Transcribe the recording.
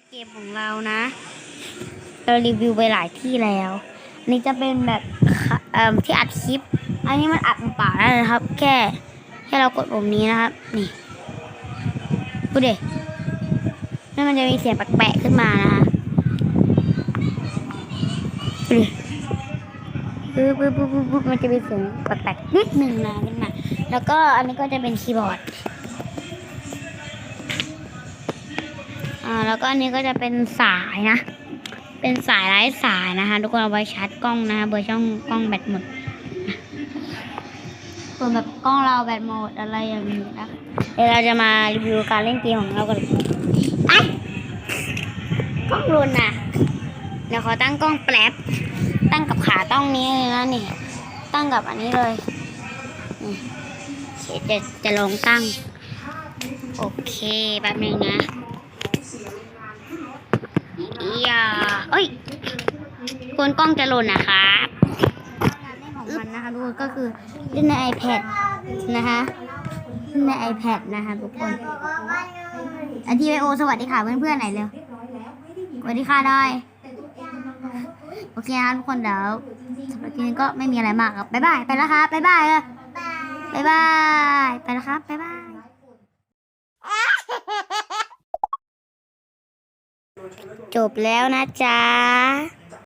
สเกมของเรานะ เรารีวิวไปหลายที่แล้วนนี้จะเป็นแบบเอ่อที่อัดคลิป อันนี้มันอัดเปล่าๆได้นะครับ แค่แค่เรากดปุ่มนี้นะครับ นี่ดูเดิแล้วมันจะมีเสียงแปลกๆขึ้นมานะคะดูดิปึ๊บปึ๊บปึ๊บปึ๊บมันจะมีเสียงแปลกๆนิดหนึ่งนะขึ้นมาแล้วก็อันนี้ก็จะเป็นคีย์บอร์ด อ่าแล้วก็อันนี้ก็จะเป็นสายนะ เป็นสายไร้สายนะคะ ทุกคนเอาไว้ชาร์จกล้องนะคะเบอร์ช่องกล้องแบตหมดส่วนแบบกล้องเราแบตหมดอะไรอย่างนี้นะเดี๋ยวเราจะมารีวิวการเล่นเกมของเรากันไอ้กล้องรุนนะเดี๋ยวขอตั้งกล้องแป๊บตั้งกับขาต้องนี้เลยนะนี่ ตั้งกับอันนี้เลยจะจะลองตั้ง โอเคแป๊บนึงนะ อย่าเอ้ยคนกล้องจะหล่นนะครับการเล่นของมันนะคะทุกคนก็คือเล่นใน iPad นะคะเล่นใน iPad นะคะทุกคนอันที่ไอโอสวัสดีค่ะเพื่อนๆไหนเร็วสวัสดีค่ะได้โอเคนะทุกคนเดี๋ยวสำหรับทีนี้ก็ไม่มีอะไรมากครับบ๊ายบายไปแล้วครับบ๊ายบายเลยบ๊ายบายไปแล้วครับบ๊ายบาย จบแล้วนะจ๊ะ